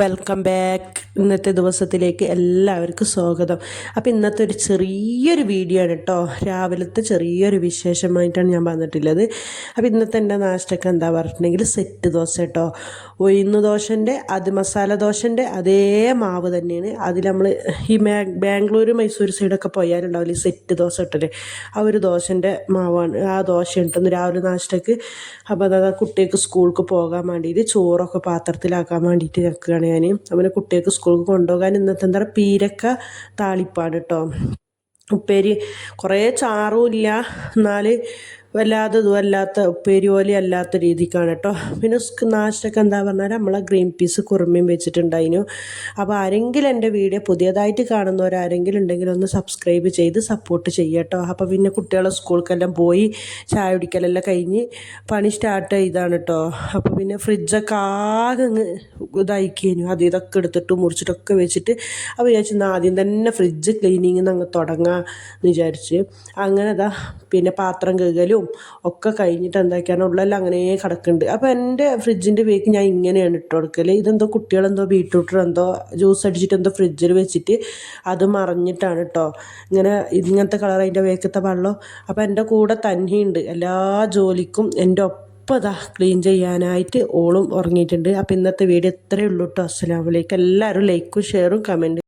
Welcome back. ഇന്നത്തെ ദിവസത്തിലേക്ക് എല്ലാവർക്കും സ്വാഗതം. അപ്പോൾ ഇന്നത്തെ ഒരു ചെറിയൊരു വീഡിയോ ആണ് കേട്ടോ രാവിലത്തെ ചെറിയൊരു വിശേഷമായിട്ടാണ് ഞാൻ വന്നിട്ടുള്ളത്. അപ്പോൾ ഇന്നത്തെ എന്റെ നാഷ്ടൊക്കെ എന്താ പറഞ്ഞിട്ടുണ്ടെങ്കിൽ സെറ്റ് ദോശ കേട്ടോ ഉഴുന്ന് ദോശന്റെ അത് മസാല ദോശന്റെ അതേ മാവ് തന്നെയാണ്. അതിൽ നമ്മൾ ഈ ബാംഗ്ലൂർ മൈസൂർ സൈഡൊക്കെ പോയാലുണ്ടാവില്ല സെറ്റ് ദോശ ഇട്ടല്ലേ ആ ഒരു ദോശന്റെ മാവാണ് ആ ദോശ ഉണ്ടെന്ന് രാവിലെ നാഷ്ടക്ക്. അപ്പോൾ അതാ കുട്ടികൾക്ക് സ്കൂൾക്ക് പോകാൻ വേണ്ടിയിട്ട് ചോറൊക്കെ പാത്രത്തിലാക്കാൻ വേണ്ടിയിട്ട് നിൽക്കുകയാണ് ഞാൻ അവനെ കുട്ടികൾക്ക് സ്കൂളിൽ കൊണ്ടുപോകാൻ ഇന്നത്തെ എന്താ പറയുക പീരക്ക താളിപ്പാണ് കേട്ടോ ഉപ്പേരി കുറേ ചാറും ഇല്ല. എന്നാൽ വല്ലാതെ വല്ലാത്ത ഉപ്പേരി പോലെ അല്ലാത്ത രീതിക്കാണ് കേട്ടോ. പിന്നെ നാശമൊക്കെ എന്താ പറഞ്ഞാൽ നമ്മളെ ഗ്രീൻ പീസ് കുറുമയും വെച്ചിട്ടുണ്ടായിരുന്നു അപ്പോൾ ആരെങ്കിലും എന്റെ വീഡിയോ പുതിയതായിട്ട് കാണുന്നവരാരെങ്കിലും ഉണ്ടെങ്കിൽ ഒന്ന് സബ്സ്ക്രൈബ് ചെയ്ത് സപ്പോർട്ട് ചെയ്യുക കേട്ടോ. അപ്പോൾ പിന്നെ കുട്ടികളെ സ്കൂൾക്കെല്ലാം പോയി ചായ കുടിക്കലെല്ലാം കഴിഞ്ഞ് പണി സ്റ്റാർട്ട് ചെയ്താണ് കേട്ടോ. അപ്പോൾ പിന്നെ ഫ്രിഡ്ജൊക്കെ ആകെ അങ്ങ് ഇതായിക്കഴിഞ്ഞു അത് ഇതൊക്കെ എടുത്തിട്ട് മുറിച്ചിട്ടൊക്കെ വെച്ചിട്ട് അപ്പോൾ വിചാരിച്ചു ആദ്യം തന്നെ ഫ്രിഡ്ജ് ക്ലീനിങ് അങ്ങ് തുടങ്ങാം എന്ന് വിചാരിച്ച്. അങ്ങനെ അതാ പിന്നെ പാത്രം കഴുകലും ഒക്കെ കഴിഞ്ഞിട്ട് എന്താക്കിയാണ് ഉള്ളെല്ലാം അങ്ങനെ കിടക്കുന്നുണ്ട്. അപ്പോൾ എന്റെ ഫ്രിഡ്ജിന്റെ വേക്ക് ഞാൻ ഇങ്ങനെയാണ് ഇട്ട് കൊടുക്കൽ ഇതെന്തോ കുട്ടികളെന്തോ ബീട്രൂട്ട് എന്തോ ജ്യൂസ് അടിച്ചിട്ട് എന്തോ ഫ്രിഡ്ജിൽ വെച്ചിട്ട് അത് മറിഞ്ഞിട്ടാണ് കേട്ടോ ഇങ്ങനെ ഇങ്ങനത്തെ കളർ അതിന്റെ വേക്കത്തെ വെള്ളം. അപ്പോൾ എന്റെ കൂടെ തന്നെയുണ്ട്. എല്ലാ ജോലിക്കും എന്റെ ഒപ്പം അതാ ക്ലീൻ ചെയ്യാനായിട്ട് ഓളും ഉറങ്ങിയിട്ടുണ്ട്. അപ്പോൾ ഇന്നത്തെ വീഡിയോ ഇത്രയേ ഉള്ളൂ കേട്ടോ അസ്സലാമലൈക്കും എല്ലാവരും ലൈക്കും ഷെയറും കമന്റും